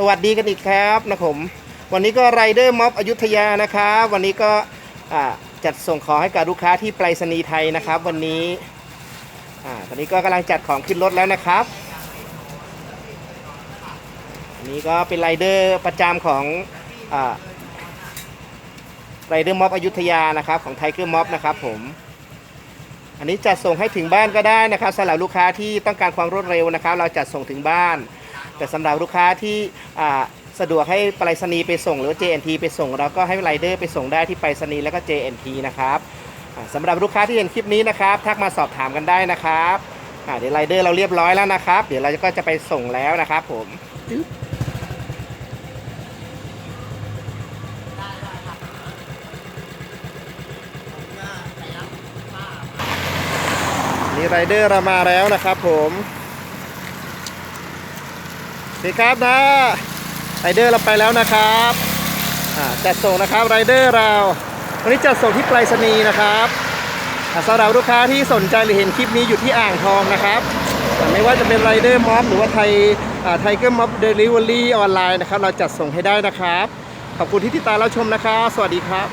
สวัสดีกันอีกครับนะผมวันนี้ก็ไรเดอร์ม็อบอยุธยานะครับวันนี้ก็จัดส่งของให้กับลูกค้าที่ไปรษณีย์ไทยนะครับ วันนี้ตอนนี้ก็กำลังจัดของขึ้นรถแล้วนะครับอันนี้ก็เป็นไรเดอร์ประจำของไรเดอร์ม็อบอยุธยานะครับของไทเกอร์ม็อบนะครับผมอันนี้จัดส่งให้ถึงบ้านก็ได้นะครับสำหรับลูกค้าที่ต้องการความรวดเร็วนะครับ เราจัดส่งถึงบ้าน แต่สำหรับลูกค้าที่สะดวกให้ไปรษณีย์ไปส่งหรือ JNT ไปส่งเราก็ให้ไรเดอร์ไปส่งได้ที่ไปรษณีย์แล้วก็ JNT นะครับอ่าสำหรับลูกค้าที่เห็นคลิปนี้นะครับทักมาสอบถามกันได้นะครับเดี๋ยวไรเดอร์เราเรียบร้อยแล้วนะครับ เดี๋ยวเราก็จะไปส่งแล้วนะครับผมนี่ไรเดอร์เรามาแล้วนะครับผม ดีครับนะไรเดอร์เราไปแล้วนะครับอ่าจัดส่งนะครับไรเดอร์เราวันนี้จัดส่งที่ไปรษณีย์นะครับสำหรับลูกค้าที่สนใจหรือเห็นคลิปนี้อยู่ที่อ่างทองนะครับไม่ว่าจะเป็นไรเดอร์ม็อบหรือว่าไทยไทเกอร์ม็อบเดลิเวอรี่ออนไลน์นะครับ เราจัดส่งให้ได้นะครับ ขอบคุณที่ติดตามรับชมนะครับ สวัสดีครับ